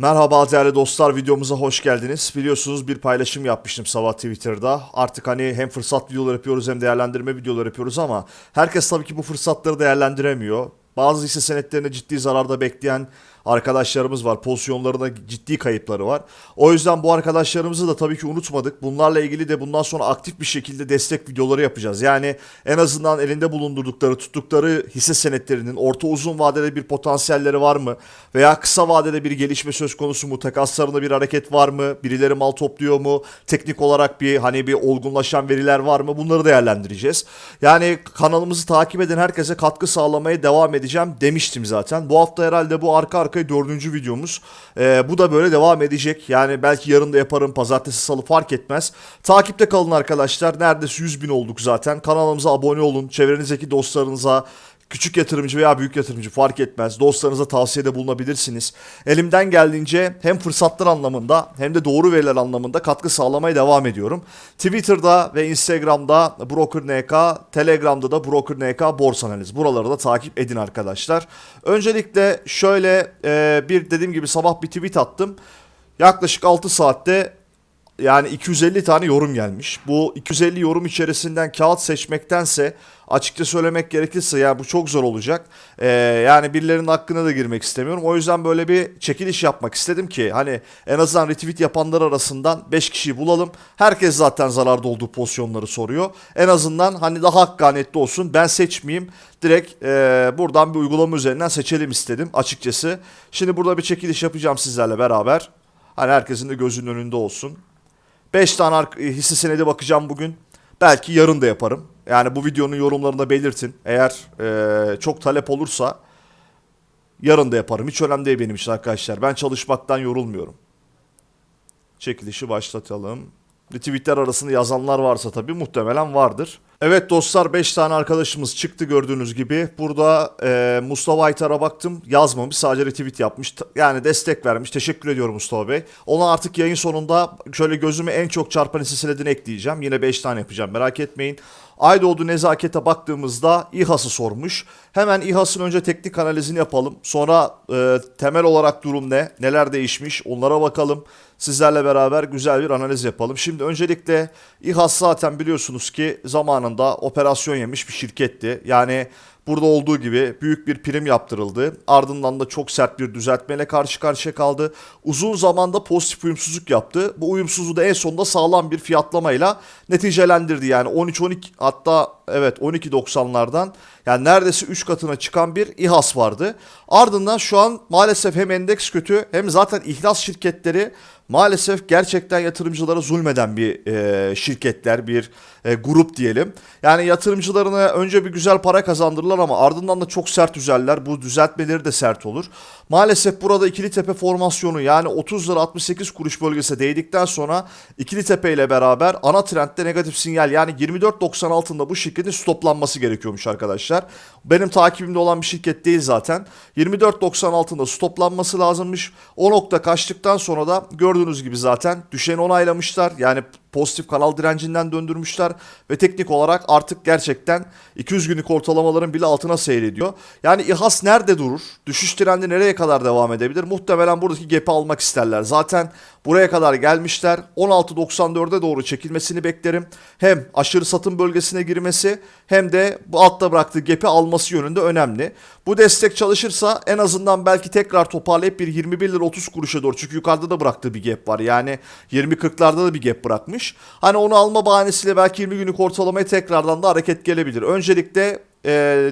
Merhaba değerli dostlar videomuza hoş geldiniz. Biliyorsunuz bir paylaşım yapmıştım sabah Twitter'da. Artık hani hem fırsat videoları yapıyoruz hem değerlendirme videoları yapıyoruz ama herkes tabii ki bu fırsatları değerlendiremiyor. Bazı hisse senetlerine ciddi zararda bekleyen arkadaşlarımız var. Pozisyonlarına ciddi kayıpları var. O yüzden bu arkadaşlarımızı da tabii ki unutmadık. Bunlarla ilgili de bundan sonra aktif bir şekilde destek videoları yapacağız. Yani en azından elinde bulundurdukları, tuttukları hisse senetlerinin orta uzun vadede bir potansiyelleri var mı? Veya kısa vadede bir gelişme söz konusu mu? Takaslarında bir hareket var mı? Birileri mal topluyor mu? Teknik olarak bir hani bir olgunlaşan veriler var mı? Bunları değerlendireceğiz. Yani kanalımızı takip eden herkese katkı sağlamaya devam edeceğim demiştim zaten. Bu hafta herhalde bu arka arkaya dördüncü videomuz. Ee, bu da böyle devam edecek. Yani belki yarın da yaparım. Pazartesi salı fark etmez. Takipte kalın arkadaşlar. Neredeyse 100 bin olduk zaten. Kanalımıza abone olun. Çevrenizdeki dostlarınıza Küçük yatırımcı veya büyük yatırımcı fark etmez. Dostlarınıza tavsiyede bulunabilirsiniz. Elimden geldiğince hem fırsatlar anlamında hem de doğru veriler anlamında katkı sağlamaya devam ediyorum. Twitter'da ve Instagram'da BrokerNK, Telegram'da da BrokerNK Borsa Analiz. Buraları da takip edin arkadaşlar. Öncelikle şöyle e, bir dediğim gibi sabah bir tweet attım. Yaklaşık 6 saatte yani 250 tane yorum gelmiş. Bu 250 yorum içerisinden kağıt seçmektense açıkça söylemek gerekirse ya bu çok zor olacak. Ee, yani birilerinin hakkına da girmek istemiyorum. O yüzden böyle bir çekiliş yapmak istedim ki hani en azından retweet yapanlar arasından 5 kişiyi bulalım. Herkes zaten zararda olduğu pozisyonları soruyor. En azından hani daha hakkaniyetli olsun. Ben seçmeyeyim. Direkt e, buradan bir uygulama üzerinden seçelim istedim açıkçası. Şimdi burada bir çekiliş yapacağım sizlerle beraber. Hani herkesin de gözünün önünde olsun. 5 tane hisse senedi bakacağım bugün. Belki yarın da yaparım. Yani bu videonun yorumlarında belirtin. Eğer eee, çok talep olursa yarın da yaparım. Hiç önemli değil benim için arkadaşlar. Ben çalışmaktan yorulmuyorum. Çekilişi başlatalım. Retweetler arasında yazanlar varsa tabii muhtemelen vardır. Evet dostlar 5 tane arkadaşımız çıktı gördüğünüz gibi. Burada e, Mustafa Aytar'a baktım yazmamış sadece retweet yapmış. Yani destek vermiş. Teşekkür ediyorum Mustafa Bey. Ona artık yayın sonunda şöyle gözüme en çok çarpan hisse ekleyeceğim. Yine 5 tane yapacağım merak etmeyin. Aydoğdu nezakete baktığımızda İHA'sı sormuş. Hemen İHA'sın önce teknik analizini yapalım. Sonra e, temel olarak durum ne? Neler değişmiş? Onlara bakalım. Sizlerle beraber güzel bir analiz yapalım. Şimdi öncelikle İHAS zaten biliyorsunuz ki zamanında operasyon yemiş bir şirketti. Yani burada olduğu gibi büyük bir prim yaptırıldı. Ardından da çok sert bir düzeltmeyle karşı karşıya kaldı. Uzun zamanda pozitif uyumsuzluk yaptı. Bu uyumsuzluğu da en sonunda sağlam bir fiyatlamayla neticelendirdi. Yani 13-12 hatta evet 12.90'lardan yani neredeyse 3 katına çıkan bir İHAS vardı. Ardından şu an maalesef hem endeks kötü hem zaten ihlas şirketleri maalesef gerçekten yatırımcılara zulmeden bir e, şirketler, bir e, grup diyelim. Yani yatırımcılarına önce bir güzel para kazandırırlar ama ardından da çok sert üzerler. Bu düzeltmeleri de sert olur. Maalesef burada ikili tepe formasyonu yani 30 lira 68 kuruş bölgesi değdikten sonra ikili tepe ile beraber ana trendde negatif sinyal yani 24.90 altında bu şirketin stoplanması gerekiyormuş arkadaşlar. Benim takibimde olan bir şirket değil zaten. 24.90 altında stoplanması lazımmış. O nokta kaçtıktan sonra da gördüğünüz gibi zaten düşeni onaylamışlar. Yani pozitif kanal direncinden döndürmüşler ve teknik olarak artık gerçekten 200 günlük ortalamaların bile altına seyrediyor. Yani İHAS nerede durur? Düşüş trendi nereye kadar devam edebilir? Muhtemelen buradaki gap'i almak isterler. Zaten buraya kadar gelmişler. 16.94'e doğru çekilmesini beklerim. Hem aşırı satım bölgesine girmesi hem de bu altta bıraktığı gap'i alması yönünde önemli. Bu destek çalışırsa en azından belki tekrar toparlayıp bir 21 lira 30 kuruşa doğru çünkü yukarıda da bıraktığı bir gap var. Yani 20-40'larda da bir gap bırakmış. Hani onu alma bahanesiyle belki 20 günlük ortalamaya tekrardan da hareket gelebilir. Öncelikle e,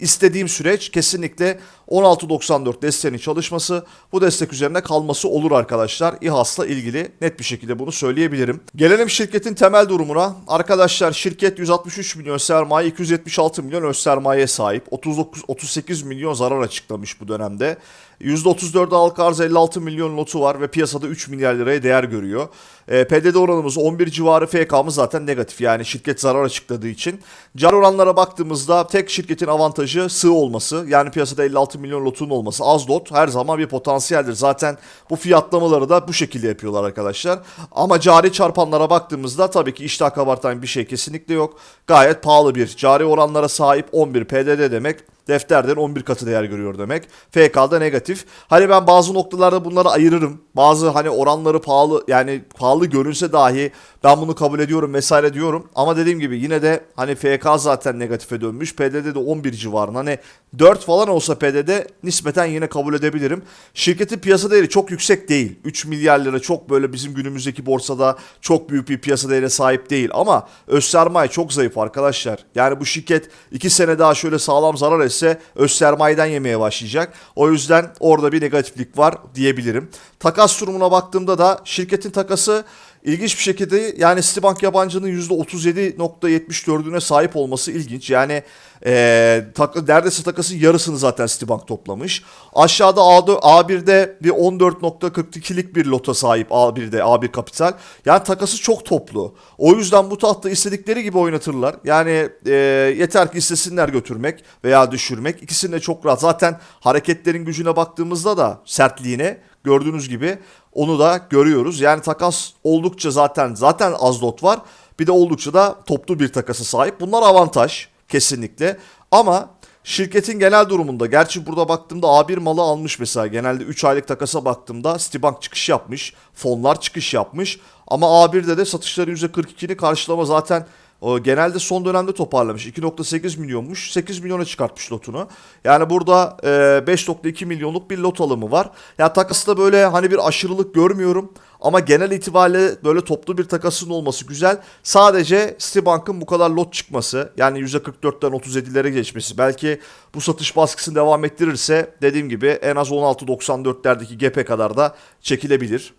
istediğim süreç kesinlikle 16.94 desteğinin çalışması bu destek üzerine kalması olur arkadaşlar. İHAS'la ilgili net bir şekilde bunu söyleyebilirim. Gelelim şirketin temel durumuna. Arkadaşlar şirket 163 milyon sermaye 276 milyon öz sermaye sahip. 39 38 milyon zarar açıklamış bu dönemde. %34 halka arz 56 milyon lotu var ve piyasada 3 milyar liraya değer görüyor. E, PDD oranımız 11 civarı FK'mız zaten negatif yani şirket zarar açıkladığı için. Car oranlara baktığımızda tek şirketin avantajı sığ olması yani piyasada 56 milyon lotun olması az lot her zaman bir potansiyeldir. Zaten bu fiyatlamaları da bu şekilde yapıyorlar arkadaşlar. Ama cari çarpanlara baktığımızda tabii ki iştah kabartan bir şey kesinlikle yok. Gayet pahalı bir cari oranlara sahip 11 PDD demek Defterden 11 katı değer görüyor demek. FK'da negatif. Hani ben bazı noktalarda bunları ayırırım. Bazı hani oranları pahalı yani pahalı görünse dahi ben bunu kabul ediyorum vesaire diyorum. Ama dediğim gibi yine de hani FK zaten negatife dönmüş. PDD de 11 civarında. Hani 4 falan olsa PDD nispeten yine kabul edebilirim. Şirketin piyasa değeri çok yüksek değil. 3 milyar lira çok böyle bizim günümüzdeki borsada çok büyük bir piyasa değerine sahip değil. Ama öz sermaye çok zayıf arkadaşlar. Yani bu şirket 2 sene daha şöyle sağlam zarar etse öz sermayeden yemeye başlayacak. O yüzden orada bir negatiflik var diyebilirim. Takas durumuna baktığımda da şirketin takası İlginç bir şekilde yani Citibank yabancının %37.74'üne sahip olması ilginç. Yani ee, tak, neredeyse takası yarısını zaten Citibank toplamış. Aşağıda A4, A1'de bir 14.42'lik bir lota sahip A1'de A1 Kapital. Yani takası çok toplu. O yüzden bu tahta istedikleri gibi oynatırlar. Yani e, yeter ki istesinler götürmek veya düşürmek. İkisini de çok rahat. Zaten hareketlerin gücüne baktığımızda da sertliğine gördüğünüz gibi onu da görüyoruz. Yani takas oldukça zaten zaten az lot var. Bir de oldukça da toplu bir takası sahip. Bunlar avantaj kesinlikle. Ama şirketin genel durumunda gerçi burada baktığımda A1 malı almış mesela genelde 3 aylık takasa baktığımda Citibank çıkış yapmış. Fonlar çıkış yapmış. Ama A1'de de satışların %42'ni karşılama zaten o genelde son dönemde toparlamış. 2.8 milyonmuş. 8 milyona çıkartmış lotunu. Yani burada e, 5.2 milyonluk bir lot alımı var. Ya takasda böyle hani bir aşırılık görmüyorum. Ama genel itibariyle böyle toplu bir takasın olması güzel. Sadece Citibank'ın bu kadar lot çıkması yani %44'ten 37'lere geçmesi belki bu satış baskısını devam ettirirse dediğim gibi en az 16.94'lerdeki gap'e kadar da çekilebilir.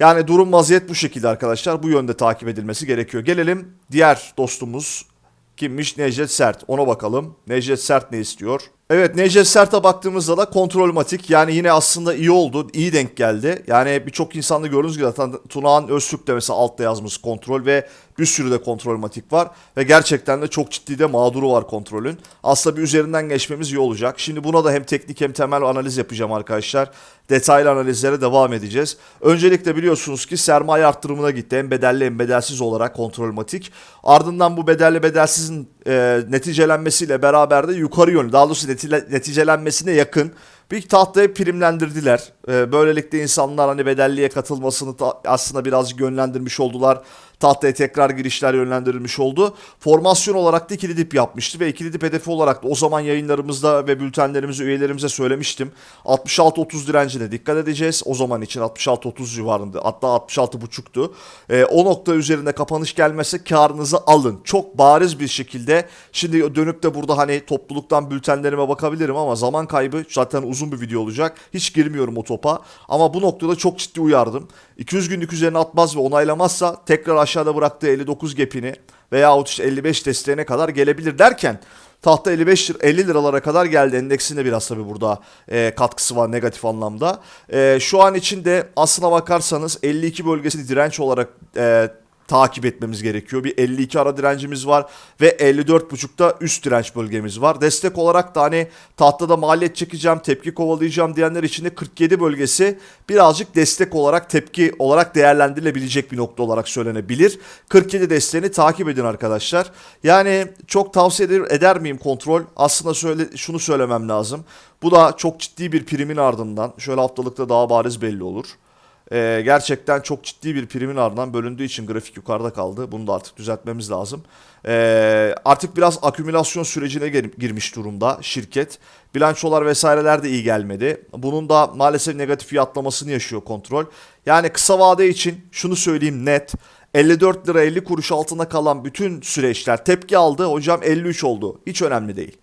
Yani durum vaziyet bu şekilde arkadaşlar. Bu yönde takip edilmesi gerekiyor. Gelelim diğer dostumuz kimmiş? Necdet Sert. Ona bakalım. Necdet Sert ne istiyor? Evet Necdet Sert'e baktığımızda da kontrolmatik yani yine aslında iyi oldu. iyi denk geldi. Yani birçok insanda gördüğünüz gibi zaten Tunağan Öztürk de mesela altta yazmış kontrol ve bir sürü de kontrolmatik var. Ve gerçekten de çok ciddi de mağduru var kontrolün. Aslında bir üzerinden geçmemiz iyi olacak. Şimdi buna da hem teknik hem temel analiz yapacağım arkadaşlar. Detaylı analizlere devam edeceğiz. Öncelikle biliyorsunuz ki sermaye arttırımına gitti. Hem bedelli hem bedelsiz olarak kontrolmatik. Ardından bu bedelli bedelsizin e, neticelenmesiyle beraber de yukarı yönlü daha doğrusu neticelenmesine yakın bir tahtayı primlendirdiler. E, böylelikle insanlar hani bedelliye katılmasını aslında biraz yönlendirmiş oldular tahtaya tekrar girişler yönlendirilmiş oldu. Formasyon olarak da ikili dip yapmıştı ve ikili dip hedefi olarak da o zaman yayınlarımızda ve bültenlerimize üyelerimize söylemiştim. 66-30 direncine dikkat edeceğiz. O zaman için 66-30 civarında hatta 66.5'tu. E, o nokta üzerinde kapanış gelmezse karınızı alın. Çok bariz bir şekilde şimdi dönüp de burada hani topluluktan bültenlerime bakabilirim ama zaman kaybı zaten uzun bir video olacak. Hiç girmiyorum o topa ama bu noktada çok ciddi uyardım. 200 günlük üzerine atmaz ve onaylamazsa tekrar aşağıda bıraktığı 59 gapini veya işte 55 desteğine kadar gelebilir derken tahta 55 lira, 50 liralara kadar geldi. Endeksinde biraz tabii burada e, katkısı var negatif anlamda. E, şu an içinde aslına bakarsanız 52 bölgesini direnç olarak e, takip etmemiz gerekiyor. Bir 52 ara direncimiz var ve 54.5'ta üst direnç bölgemiz var. Destek olarak da hani tahtada maliyet çekeceğim, tepki kovalayacağım diyenler için de 47 bölgesi birazcık destek olarak, tepki olarak değerlendirilebilecek bir nokta olarak söylenebilir. 47 desteğini takip edin arkadaşlar. Yani çok tavsiye eder, eder miyim kontrol? Aslında söyle, şunu söylemem lazım. Bu da çok ciddi bir primin ardından şöyle haftalıkta daha bariz belli olur. Ee, gerçekten çok ciddi bir primin ardından bölündüğü için grafik yukarıda kaldı. Bunu da artık düzeltmemiz lazım. Ee, artık biraz akümülasyon sürecine gir- girmiş durumda şirket. Bilançolar vesaireler de iyi gelmedi. Bunun da maalesef negatif fiyatlamasını yaşıyor kontrol. Yani kısa vade için şunu söyleyeyim net. 54 lira 50 kuruş altında kalan bütün süreçler tepki aldı. Hocam 53 oldu. Hiç önemli değil.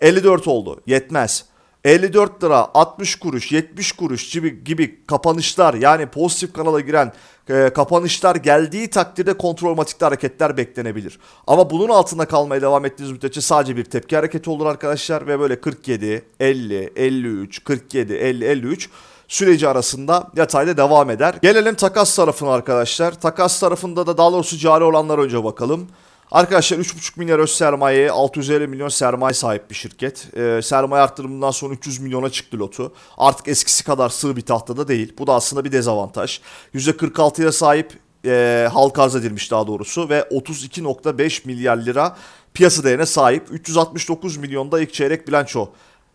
54 oldu. Yetmez. 54 lira 60 kuruş 70 kuruş gibi, gibi kapanışlar yani pozitif kanala giren e, kapanışlar geldiği takdirde kontrolmatikte hareketler beklenebilir. Ama bunun altında kalmaya devam ettiğiniz müddetçe sadece bir tepki hareketi olur arkadaşlar ve böyle 47, 50, 53, 47, 50, 53 süreci arasında yatayda devam eder. Gelelim takas tarafına arkadaşlar. Takas tarafında da daha doğrusu cari olanlar önce bakalım. Arkadaşlar 3,5 milyar öz sermayeye 650 milyon sermaye sahip bir şirket. Ee, sermaye arttırımından sonra 300 milyona çıktı lotu. Artık eskisi kadar sığ bir tahtada değil. Bu da aslında bir dezavantaj. %46'ya sahip e, halka arz edilmiş daha doğrusu ve 32.5 milyar lira piyasa değerine sahip. 369 milyonda ilk çeyrek bilanço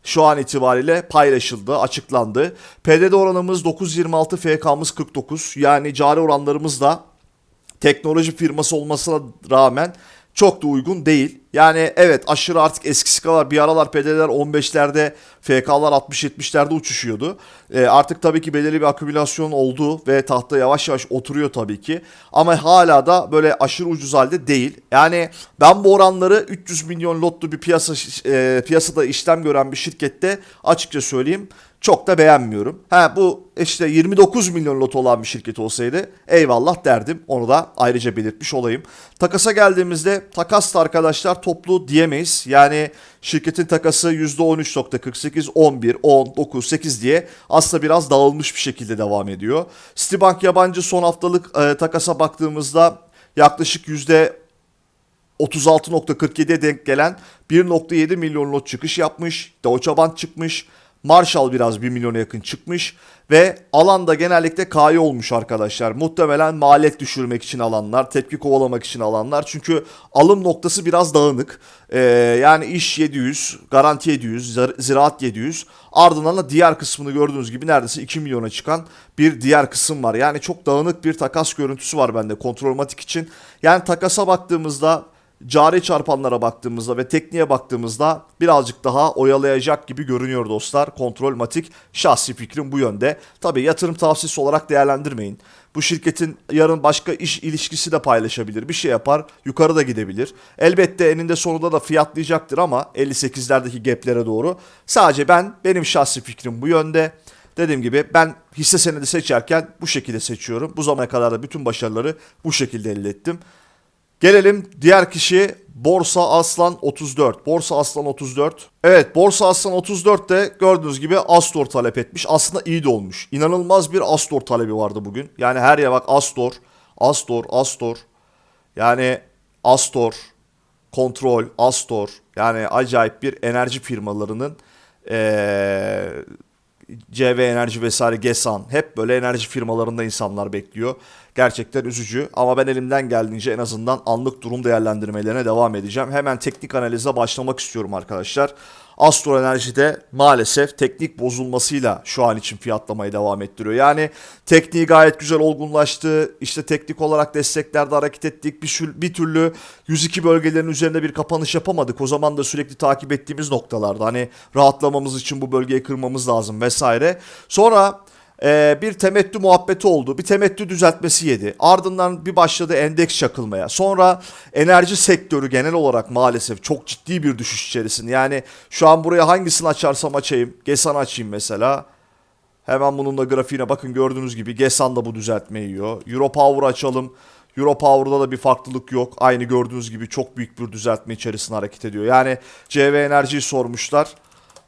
şu an itibariyle paylaşıldı, açıklandı. PDD oranımız 9.26, FK'mız 49. Yani cari oranlarımız da teknoloji firması olmasına rağmen çok da uygun değil. Yani evet aşırı artık eskisi kadar bir aralar PD'ler 15'lerde FK'lar 60-70'lerde uçuşuyordu. Ee, artık tabii ki belirli bir akümülasyon oldu ve tahta yavaş yavaş oturuyor tabii ki. Ama hala da böyle aşırı ucuz halde değil. Yani ben bu oranları 300 milyon lotlu bir piyasa e, piyasada işlem gören bir şirkette açıkça söyleyeyim çok da beğenmiyorum. Ha bu işte 29 milyon lot olan bir şirket olsaydı eyvallah derdim. Onu da ayrıca belirtmiş olayım. Takasa geldiğimizde takas da arkadaşlar toplu diyemeyiz. Yani şirketin takası %13.48, 11, 10, 9, 8 diye aslında biraz dağılmış bir şekilde devam ediyor. Citibank yabancı son haftalık e, takasa baktığımızda yaklaşık yüzde 36.47'ye denk gelen 1.7 milyon lot çıkış yapmış. Deutsche Bank çıkmış. Marshall biraz 1 milyona yakın çıkmış ve alanda genellikle KY olmuş arkadaşlar. Muhtemelen maliyet düşürmek için alanlar, tepki kovalamak için alanlar. Çünkü alım noktası biraz dağınık. Ee, yani iş 700, garanti 700, zira- ziraat 700. Ardından da diğer kısmını gördüğünüz gibi neredeyse 2 milyona çıkan bir diğer kısım var. Yani çok dağınık bir takas görüntüsü var bende kontrolmatik için. Yani takasa baktığımızda cari çarpanlara baktığımızda ve tekniğe baktığımızda birazcık daha oyalayacak gibi görünüyor dostlar. Kontrol matik şahsi fikrim bu yönde. Tabii yatırım tavsiyesi olarak değerlendirmeyin. Bu şirketin yarın başka iş ilişkisi de paylaşabilir. Bir şey yapar yukarı da gidebilir. Elbette eninde sonunda da fiyatlayacaktır ama 58'lerdeki gaplere doğru. Sadece ben benim şahsi fikrim bu yönde. Dediğim gibi ben hisse senedi seçerken bu şekilde seçiyorum. Bu zamana kadar da bütün başarıları bu şekilde elde ettim. Gelelim diğer kişi Borsa Aslan 34. Borsa Aslan 34. Evet Borsa Aslan 34 de gördüğünüz gibi Astor talep etmiş. Aslında iyi de olmuş. İnanılmaz bir Astor talebi vardı bugün. Yani her yer bak Astor, Astor, Astor. Yani Astor, Kontrol, Astor. Yani acayip bir enerji firmalarının ee, CV Enerji vesaire Gesan hep böyle enerji firmalarında insanlar bekliyor. Gerçekten üzücü ama ben elimden geldiğince en azından anlık durum değerlendirmelerine devam edeceğim. Hemen teknik analize başlamak istiyorum arkadaşlar. Astro Enerji'de maalesef teknik bozulmasıyla şu an için fiyatlamayı devam ettiriyor. Yani tekniği gayet güzel olgunlaştı. İşte teknik olarak desteklerde hareket ettik. Bir, bir türlü 102 bölgelerin üzerinde bir kapanış yapamadık. O zaman da sürekli takip ettiğimiz noktalarda. Hani rahatlamamız için bu bölgeyi kırmamız lazım vesaire. Sonra ee, bir temettü muhabbeti oldu. Bir temettü düzeltmesi yedi. Ardından bir başladı endeks çakılmaya. Sonra enerji sektörü genel olarak maalesef çok ciddi bir düşüş içerisinde. Yani şu an buraya hangisini açarsam açayım. Gesan açayım mesela. Hemen bunun da grafiğine bakın gördüğünüz gibi Gesan da bu düzeltmeyi yiyor. Europower açalım. Europower'da da bir farklılık yok. Aynı gördüğünüz gibi çok büyük bir düzeltme içerisinde hareket ediyor. Yani CV Enerji'yi sormuşlar.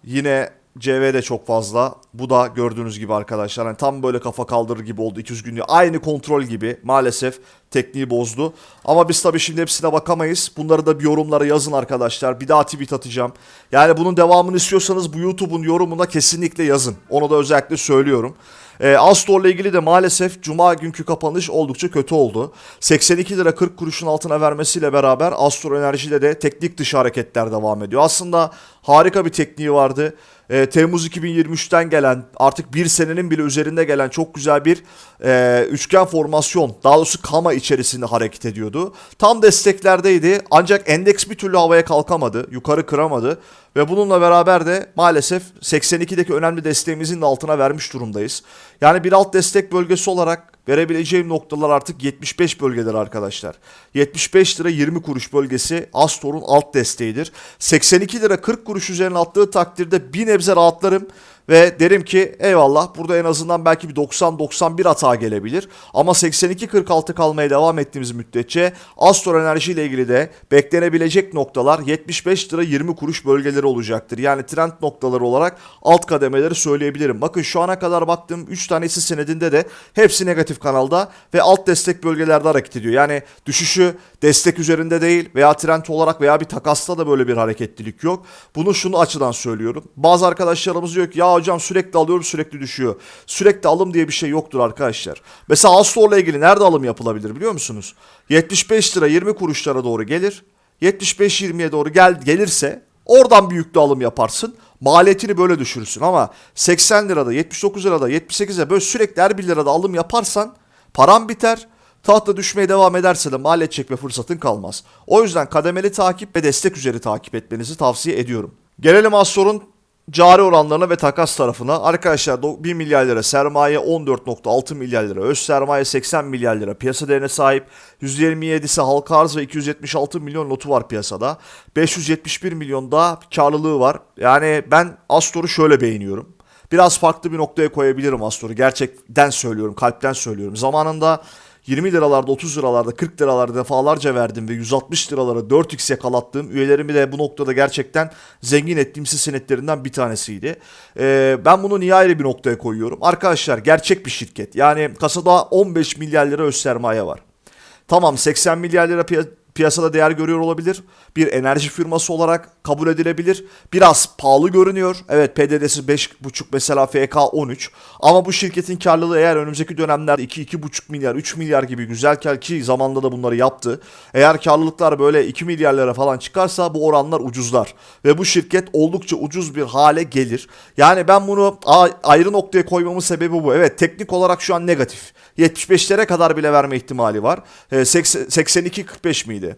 Yine CV de çok fazla. Bu da gördüğünüz gibi arkadaşlar. Yani tam böyle kafa kaldırır gibi oldu 200 günlüğü. Aynı kontrol gibi maalesef tekniği bozdu. Ama biz tabii şimdi hepsine bakamayız. Bunları da bir yorumlara yazın arkadaşlar. Bir daha tweet atacağım. Yani bunun devamını istiyorsanız bu YouTube'un yorumuna kesinlikle yazın. Onu da özellikle söylüyorum. E, Astor'la ilgili de maalesef Cuma günkü kapanış oldukça kötü oldu. 82 lira 40 kuruşun altına vermesiyle beraber Astor Enerji'de de teknik dışı hareketler devam ediyor. Aslında harika bir tekniği vardı. E, Temmuz 2023'ten gelen artık bir senenin bile üzerinde gelen çok güzel bir e, üçgen formasyon daha doğrusu kama içerisinde hareket ediyordu. Tam desteklerdeydi ancak endeks bir türlü havaya kalkamadı. Yukarı kıramadı. Ve bununla beraber de maalesef 82'deki önemli desteğimizin de altına vermiş durumdayız. Yani bir alt destek bölgesi olarak verebileceğim noktalar artık 75 bölgeler arkadaşlar. 75 lira 20 kuruş bölgesi Astor'un alt desteğidir. 82 lira 40 kuruş üzerine attığı takdirde bir nebze rahatlarım. Ve derim ki eyvallah burada en azından belki bir 90-91 hata gelebilir. Ama 82-46 kalmaya devam ettiğimiz müddetçe Astor Enerji ile ilgili de beklenebilecek noktalar 75 lira 20 kuruş bölgeleri olacaktır. Yani trend noktaları olarak alt kademeleri söyleyebilirim. Bakın şu ana kadar baktığım 3 tanesi senedinde de hepsi negatif kanalda ve alt destek bölgelerde hareket ediyor. Yani düşüşü destek üzerinde değil veya trend olarak veya bir takasta da böyle bir hareketlilik yok. Bunu şunu açıdan söylüyorum. Bazı arkadaşlarımız diyor ki ya hocam sürekli alıyorum sürekli düşüyor. Sürekli alım diye bir şey yoktur arkadaşlar. Mesela Astor'la ilgili nerede alım yapılabilir biliyor musunuz? 75 lira 20 kuruşlara doğru gelir. 75-20'ye doğru gel gelirse oradan bir alım yaparsın. Maliyetini böyle düşürürsün ama 80 lirada 79 lirada 78'e böyle sürekli her 1 lirada alım yaparsan param biter. Tahta düşmeye devam ederse de maliyet çekme fırsatın kalmaz. O yüzden kademeli takip ve destek üzeri takip etmenizi tavsiye ediyorum. Gelelim Astor'un cari oranlarına ve takas tarafına. Arkadaşlar do- 1 milyar lira sermaye 14.6 milyar lira. Öz sermaye 80 milyar lira. Piyasa değerine sahip 127'si halka arz ve 276 milyon notu var piyasada. 571 milyon da karlılığı var. Yani ben Astor'u şöyle beğeniyorum. Biraz farklı bir noktaya koyabilirim Astor'u. Gerçekten söylüyorum, kalpten söylüyorum. Zamanında 20 liralarda, 30 liralarda, 40 liralarda defalarca verdim ve 160 liralara 4x yakalattığım üyelerimi de bu noktada gerçekten zengin ettiğim senetlerinden bir tanesiydi. Ee, ben bunu niye ayrı bir noktaya koyuyorum? Arkadaşlar gerçek bir şirket. Yani kasada 15 milyar lira öz sermaye var. Tamam 80 milyar lira piya- piyasada değer görüyor olabilir. Bir enerji firması olarak kabul edilebilir. Biraz pahalı görünüyor. Evet PDD'si 5,5 mesela FK 13. Ama bu şirketin karlılığı eğer önümüzdeki dönemlerde 2-2,5 milyar 3 milyar gibi güzel ki zamanda da bunları yaptı. Eğer karlılıklar böyle 2 milyarlara falan çıkarsa bu oranlar ucuzlar. Ve bu şirket oldukça ucuz bir hale gelir. Yani ben bunu ayrı noktaya koymamın sebebi bu. Evet teknik olarak şu an negatif. 75'lere kadar bile verme ihtimali var. Ee, 82-45 miydi?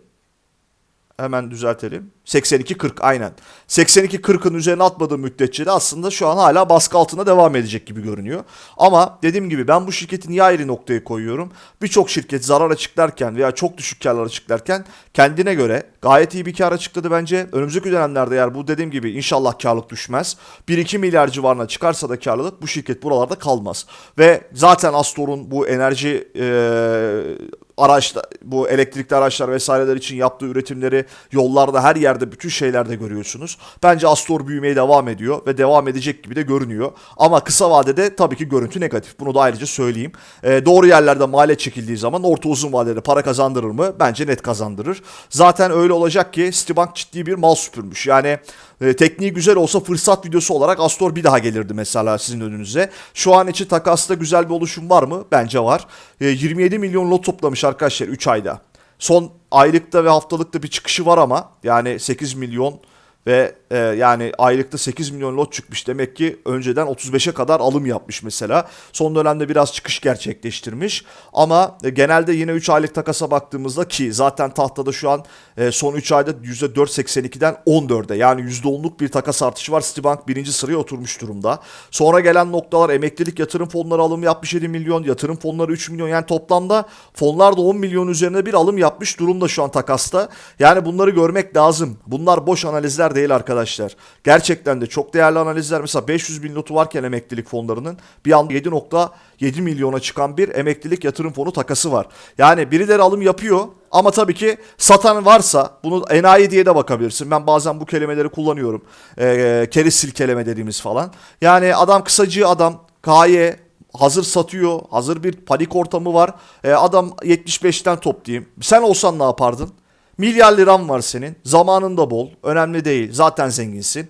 Hemen düzeltelim. 82-40 aynen. 82-40'ın üzerine atmadığı müddetçe de aslında şu an hala baskı altında devam edecek gibi görünüyor. Ama dediğim gibi ben bu şirketi niye ayrı noktaya koyuyorum? Birçok şirket zarar açıklarken veya çok düşük karlar açıklarken kendine göre gayet iyi bir kar açıkladı bence. Önümüzdeki dönemlerde eğer bu dediğim gibi inşallah karlılık düşmez. 1-2 milyar civarına çıkarsa da karlılık bu şirket buralarda kalmaz. Ve zaten Astor'un bu enerji eee araçlar, bu elektrikli araçlar vesaireler için yaptığı üretimleri yollarda her yerde bütün şeylerde görüyorsunuz. Bence Astor büyümeye devam ediyor ve devam edecek gibi de görünüyor. Ama kısa vadede tabii ki görüntü negatif. Bunu da ayrıca söyleyeyim. Ee, doğru yerlerde maliyet çekildiği zaman orta uzun vadede para kazandırır mı? Bence net kazandırır. Zaten öyle olacak ki Citibank ciddi bir mal süpürmüş. Yani e, tekniği güzel olsa fırsat videosu olarak Astor bir daha gelirdi mesela sizin önünüze. Şu an için takasta güzel bir oluşum var mı? Bence var. E, 27 milyon lot toplamış arkadaşlar 3 ayda. Son aylıkta ve haftalıkta bir çıkışı var ama yani 8 milyon ve e, yani aylıkta 8 milyon lot çıkmış. Demek ki önceden 35'e kadar alım yapmış mesela. Son dönemde biraz çıkış gerçekleştirmiş. Ama e, genelde yine 3 aylık takasa baktığımızda ki zaten tahtada şu an e, son 3 ayda %4.82'den 14'e yani %10'luk bir takas artışı var. Citibank birinci sıraya oturmuş durumda. Sonra gelen noktalar emeklilik yatırım fonları alım yapmış 7 milyon, yatırım fonları 3 milyon. Yani toplamda fonlar da 10 milyon üzerine bir alım yapmış durumda şu an takasta. Yani bunları görmek lazım. Bunlar boş analizler değil arkadaşlar. Gerçekten de çok değerli analizler. Mesela 500 bin notu varken emeklilik fonlarının bir anda 7.7 milyona çıkan bir emeklilik yatırım fonu takası var. Yani birileri alım yapıyor ama tabii ki satan varsa bunu enayi diye de bakabilirsin. Ben bazen bu kelimeleri kullanıyorum. Ee, keriz silkeleme dediğimiz falan. Yani adam kısacı adam gaye hazır satıyor. Hazır bir panik ortamı var. Ee, adam 75'ten toplayayım. Sen olsan ne yapardın? Milyar liran var senin. Zamanın da bol. Önemli değil. Zaten zenginsin.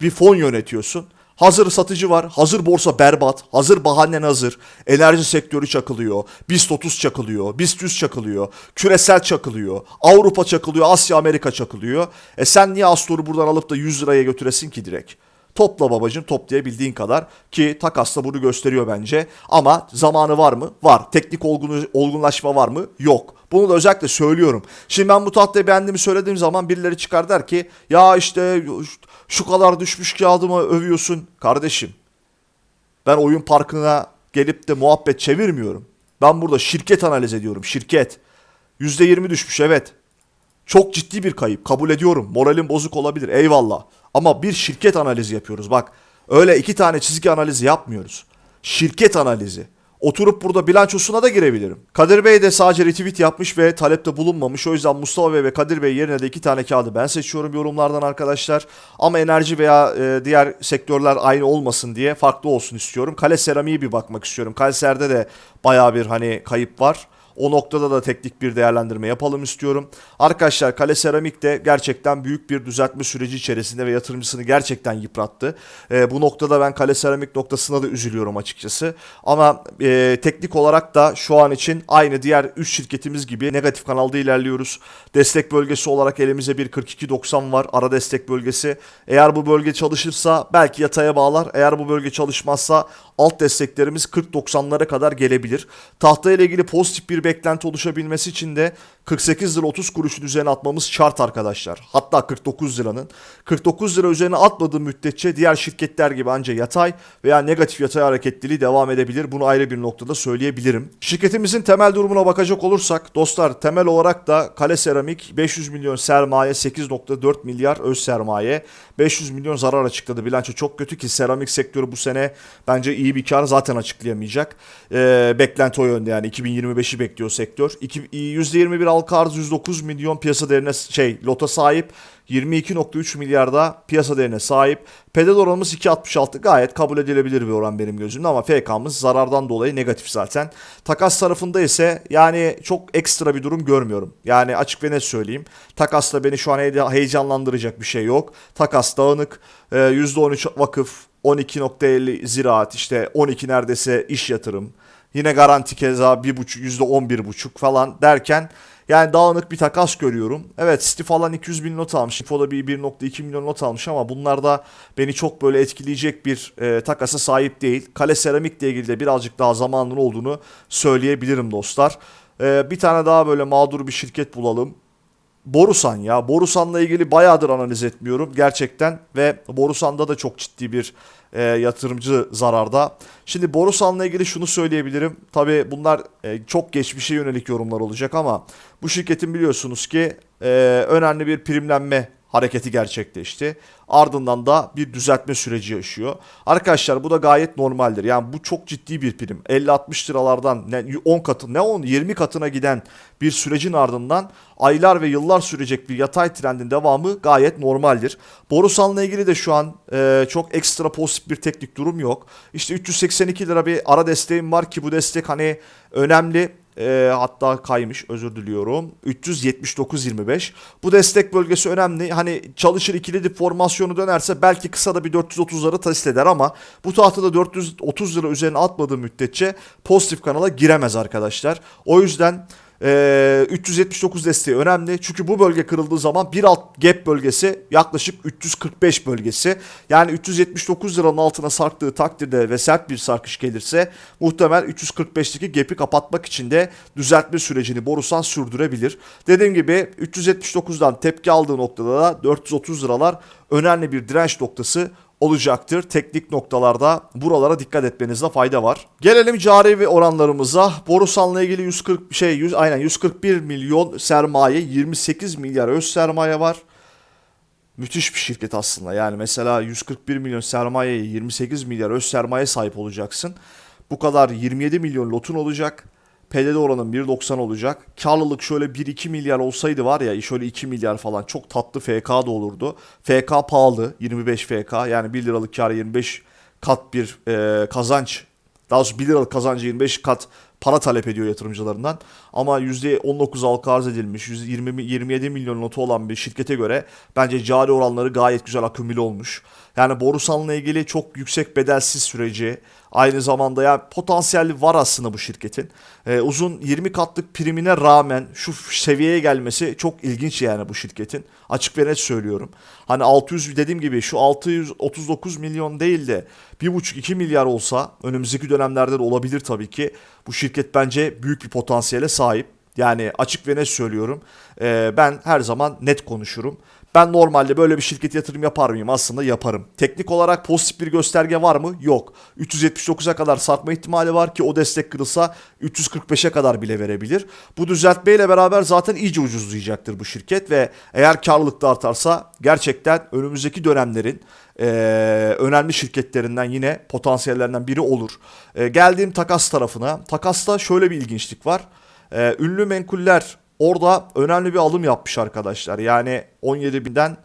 Bir fon yönetiyorsun. Hazır satıcı var. Hazır borsa berbat. Hazır bahanen hazır. Enerji sektörü çakılıyor. BIST 30 çakılıyor. BIST 100 çakılıyor. Küresel çakılıyor. Avrupa çakılıyor. Asya Amerika çakılıyor. E sen niye Astor'u buradan alıp da 100 liraya götüresin ki direkt? Topla babacım toplayabildiğin kadar ki takas da bunu gösteriyor bence. Ama zamanı var mı? Var. Teknik olgun, olgunlaşma var mı? Yok. Bunu da özellikle söylüyorum. Şimdi ben bu tahtayı beğendiğimi söylediğim zaman birileri çıkar der ki ya işte şu kadar düşmüş kağıdımı övüyorsun. Kardeşim ben oyun parkına gelip de muhabbet çevirmiyorum. Ben burada şirket analiz ediyorum. Şirket. %20 düşmüş evet. Çok ciddi bir kayıp. Kabul ediyorum. Moralim bozuk olabilir. Eyvallah. Ama bir şirket analizi yapıyoruz. Bak öyle iki tane çizgi analizi yapmıyoruz. Şirket analizi. Oturup burada bilançosuna da girebilirim. Kadir Bey de sadece retweet yapmış ve talepte bulunmamış. O yüzden Mustafa Bey ve Kadir Bey yerine de iki tane kağıdı ben seçiyorum yorumlardan arkadaşlar. Ama enerji veya e, diğer sektörler aynı olmasın diye farklı olsun istiyorum. Kale seramiği bir bakmak istiyorum. Kalser'de de baya bir hani kayıp var. O noktada da teknik bir değerlendirme yapalım istiyorum. Arkadaşlar Kale Seramik de gerçekten büyük bir düzeltme süreci içerisinde ve yatırımcısını gerçekten yıprattı. Ee, bu noktada ben Kale Seramik noktasına da üzülüyorum açıkçası. Ama e, teknik olarak da şu an için aynı diğer 3 şirketimiz gibi negatif kanalda ilerliyoruz. Destek bölgesi olarak elimize bir 42.90 var ara destek bölgesi. Eğer bu bölge çalışırsa belki yataya bağlar. Eğer bu bölge çalışmazsa alt desteklerimiz 40-90'lara kadar gelebilir. Tahta ile ilgili pozitif bir beklenti oluşabilmesi için de 48 lira 30 kuruşun üzerine atmamız şart arkadaşlar. Hatta 49 liranın. 49 lira üzerine atmadığı müddetçe diğer şirketler gibi ancak yatay veya negatif yatay hareketliliği devam edebilir. Bunu ayrı bir noktada söyleyebilirim. Şirketimizin temel durumuna bakacak olursak dostlar temel olarak da Kale Seramik 500 milyon sermaye 8.4 milyar öz sermaye 500 milyon zarar açıkladı. Bilanço çok kötü ki seramik sektörü bu sene bence iyi bir kar zaten açıklayamayacak. Ee, beklenti o yönde yani 2025'i bekliyor sektör. İki- %21 halka arz 109 milyon piyasa değerine şey lota sahip. 22.3 milyarda piyasa değerine sahip. Pedal oranımız 2.66 gayet kabul edilebilir bir oran benim gözümde ama FK'mız zarardan dolayı negatif zaten. Takas tarafında ise yani çok ekstra bir durum görmüyorum. Yani açık ve net söyleyeyim. Takasla beni şu an heye- heyecanlandıracak bir şey yok. Takas dağınık. Ee, %13 vakıf, 12.50 ziraat, işte 12 neredeyse iş yatırım. Yine garanti keza 1.5 %11.5 falan derken yani dağınık bir takas görüyorum. Evet City falan 200 bin not almış. Info da bir 1.2 milyon not almış ama bunlar da beni çok böyle etkileyecek bir e, takasa sahip değil. Kale Seramik'le ilgili de birazcık daha zamanın olduğunu söyleyebilirim dostlar. E, bir tane daha böyle mağdur bir şirket bulalım. Borusan ya. Borusan'la ilgili bayağıdır analiz etmiyorum gerçekten ve Borusan'da da çok ciddi bir e, yatırımcı zararda. Şimdi Borusan'la ilgili şunu söyleyebilirim. Tabi bunlar e, çok geçmişe yönelik yorumlar olacak ama bu şirketin biliyorsunuz ki e, önemli bir primlenme hareketi gerçekleşti. Ardından da bir düzeltme süreci yaşıyor. Arkadaşlar bu da gayet normaldir. Yani bu çok ciddi bir prim. 50-60 liralardan ne 10 katı ne 10 20 katına giden bir sürecin ardından aylar ve yıllar sürecek bir yatay trendin devamı gayet normaldir. Borusan'la ilgili de şu an e, çok ekstra pozitif bir teknik durum yok. İşte 382 lira bir ara desteğim var ki bu destek hani önemli. E, hatta kaymış özür diliyorum. 379.25. Bu destek bölgesi önemli. Hani çalışır ikili dip formasyonu dönerse belki kısa da bir 430'ları test eder ama bu tahtada 430 lira üzerine atmadığı müddetçe pozitif kanala giremez arkadaşlar. O yüzden ee, 379 desteği önemli. Çünkü bu bölge kırıldığı zaman bir alt gap bölgesi yaklaşık 345 bölgesi. Yani 379 liranın altına sarktığı takdirde ve sert bir sarkış gelirse muhtemel 345'teki gap'i kapatmak için de düzeltme sürecini Borusan sürdürebilir. Dediğim gibi 379'dan tepki aldığı noktada da 430 liralar önemli bir direnç noktası olacaktır. Teknik noktalarda buralara dikkat etmenizde fayda var. Gelelim cari ve oranlarımıza. Borusan'la ilgili 140 şey 100 aynen 141 milyon sermaye, 28 milyar öz sermaye var. Müthiş bir şirket aslında. Yani mesela 141 milyon sermayeye 28 milyar öz sermaye sahip olacaksın. Bu kadar 27 milyon lotun olacak. PDD oranın 1.90 olacak. Karlılık şöyle 1-2 milyar olsaydı var ya şöyle 2 milyar falan çok tatlı FK da olurdu. FK pahalı 25 FK yani 1 liralık kar 25 kat bir e, kazanç. Daha doğrusu 1 liralık kazancı 25 kat para talep ediyor yatırımcılarından. Ama %19 halka arz edilmiş 120, 27 milyon notu olan bir şirkete göre bence cari oranları gayet güzel akümüle olmuş. Yani Borusan'la ilgili çok yüksek bedelsiz süreci aynı zamanda ya potansiyeli var aslında bu şirketin. Ee, uzun 20 katlık primine rağmen şu seviyeye gelmesi çok ilginç yani bu şirketin. Açık ve net söylüyorum. Hani 600 dediğim gibi şu 639 milyon değil de 1,5-2 milyar olsa önümüzdeki dönemlerde de olabilir tabii ki. Bu şirket bence büyük bir potansiyele sahip. Yani açık ve net söylüyorum. Ee, ben her zaman net konuşurum. Ben normalde böyle bir şirket yatırım yapar mıyım? Aslında yaparım. Teknik olarak pozitif bir gösterge var mı? Yok. 379'a kadar sarkma ihtimali var ki o destek kırılsa 345'e kadar bile verebilir. Bu düzeltmeyle beraber zaten iyice ucuzlayacaktır bu şirket ve eğer karlılık da artarsa gerçekten önümüzdeki dönemlerin e, önemli şirketlerinden yine potansiyellerinden biri olur. E, geldiğim takas tarafına. Takasta şöyle bir ilginçlik var. E, ünlü menkuller orada önemli bir alım yapmış arkadaşlar. Yani 17 binden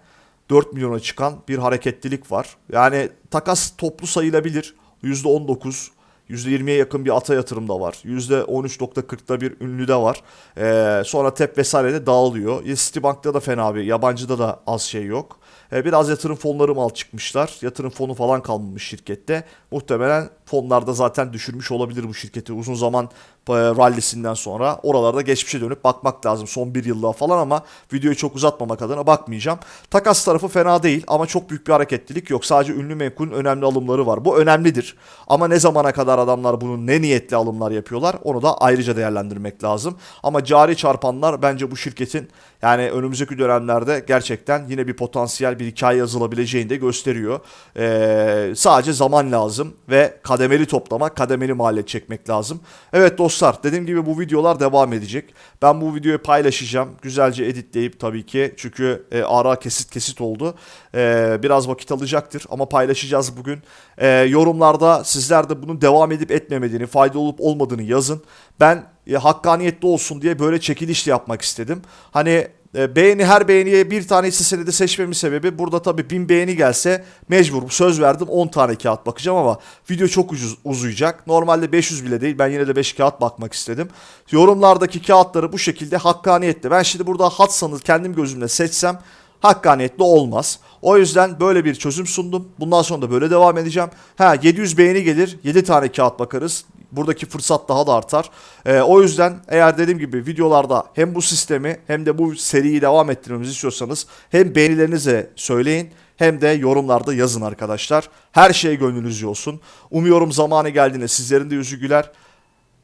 4 milyona çıkan bir hareketlilik var. Yani takas toplu sayılabilir. %19 %20'ye yakın bir ata yatırım da var. %13.40'da bir ünlü de var. Ee, sonra TEP vesaire de dağılıyor. Ya Citibank'ta da fena bir, yabancıda da az şey yok. Ee, biraz yatırım fonları mal çıkmışlar. Yatırım fonu falan kalmamış şirkette. Muhtemelen fonlarda zaten düşürmüş olabilir bu şirketi uzun zaman e, rallisinden sonra. Oralarda geçmişe dönüp bakmak lazım son bir yıllığa falan ama videoyu çok uzatmamak adına bakmayacağım. Takas tarafı fena değil ama çok büyük bir hareketlilik yok. Sadece ünlü menkulün önemli alımları var. Bu önemlidir. Ama ne zamana kadar adamlar bunun ne niyetli alımlar yapıyorlar onu da ayrıca değerlendirmek lazım. Ama cari çarpanlar bence bu şirketin yani önümüzdeki dönemlerde gerçekten yine bir potansiyel bir hikaye yazılabileceğini de gösteriyor. Ee, sadece zaman lazım ve kademeli toplamak, kademeli maliyet çekmek lazım. Evet dostlar dediğim gibi bu videolar devam edecek. Ben bu videoyu paylaşacağım. Güzelce editleyip tabii ki çünkü e, ara kesit kesit oldu. Ee, biraz vakit alacaktır ama paylaşacağız bugün. Ee, yorumlarda sizler de bunun devam edip etmemediğini, faydalı olup olmadığını yazın. Ben e, hakkaniyetli olsun diye böyle çekilişle yapmak istedim. Hani e, beğeni her beğeniye bir tane hisse senedi seçmemin sebebi burada tabii 1000 beğeni gelse mecbur söz verdim 10 tane kağıt bakacağım ama video çok ucuz, uzayacak. Normalde 500 bile değil ben yine de 5 kağıt bakmak istedim. Yorumlardaki kağıtları bu şekilde hakkaniyetli. Ben şimdi burada hatsanız kendim gözümle seçsem hakkaniyetli olmaz. O yüzden böyle bir çözüm sundum. Bundan sonra da böyle devam edeceğim. Ha 700 beğeni gelir 7 tane kağıt bakarız. Buradaki fırsat daha da artar. Ee, o yüzden eğer dediğim gibi videolarda hem bu sistemi hem de bu seriyi devam ettirmemizi istiyorsanız hem beğenilerinize söyleyin hem de yorumlarda yazın arkadaşlar. Her şey gönlünüzce olsun. Umuyorum zamanı geldiğinde sizlerin de yüzü güler.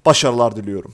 Başarılar diliyorum.